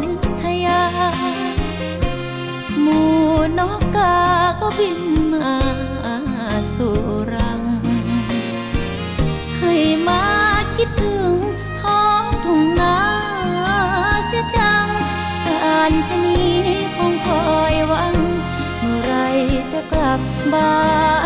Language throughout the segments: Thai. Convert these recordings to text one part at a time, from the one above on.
นทยา หมูนกกาก็บินมาสู่รัง ให้มาคิดถึงท้องทุ่งนาเสียจังการชนีคงคอยหวัง เมื่อไรจะกลับบ้าน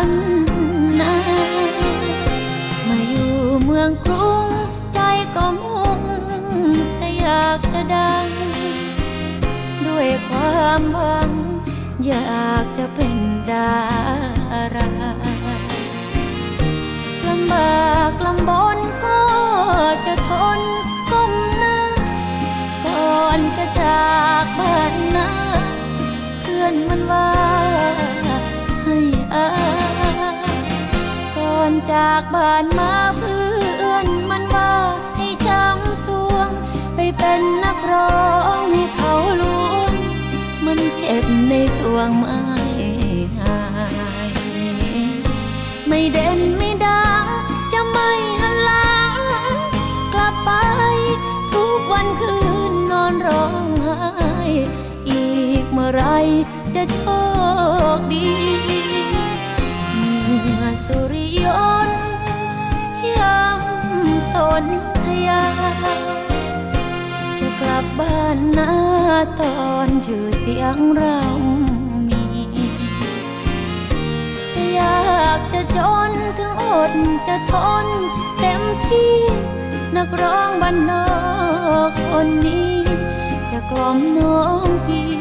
ความหวัง อยากจะเป็นดาราลำบากลำบนก็จะทนก้มหน้า ก่อนจะจากบ้านนาเพื่อนมันว่าให้อาก่อนจากบ้านมาเพื่อ วงไม่หาย ไม่เด่นไม่ดังจะไม่หันหลังกลับไป ทุกวันคืนนอนร้องไห้อีกเมื่อไรจะโชคดีเมื่อสุริยนยำสนธยา จะกลับบ้านนาตอนชื่อเสียงรา จนถึงอดจะทนเต็มที่ นักร้องบ้านนอกคนนี้ จะกล่อมน้องพี่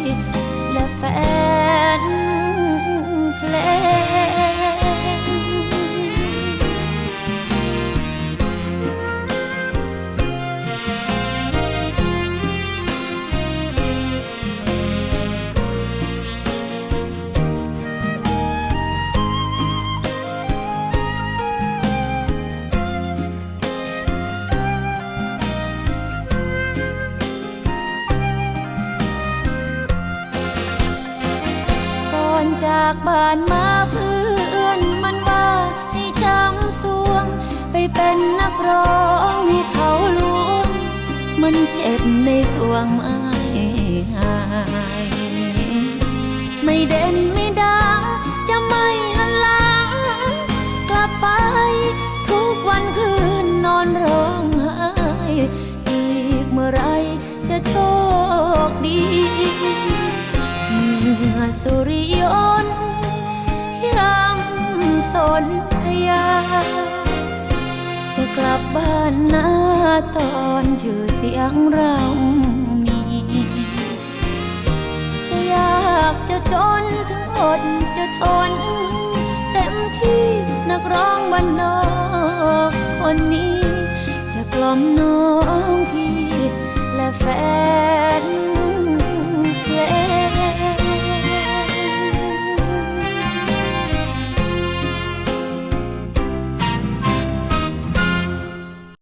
จากบ้านมาเพื่อนมันว่าให้ช้ำสวง ไปเป็นนักร้องให้เขาลวง มันเจ็บในสวงไม่หาย ไม่เด่นไม่ดังจะไม่หันหลัง กลับไปทุกวันคืนนอนร้องไห้อีกเมื่อไรจะโชคดี มื่อสุริยนต์ยำสนธยา จะกลับบ้านนาตอนชื่อเสียงเรามี จะยากจะจนถึงอดจะทน เต็มที่นักร้องบ้านนอกคนนี้จะกล่อมน้องพี่และแฟน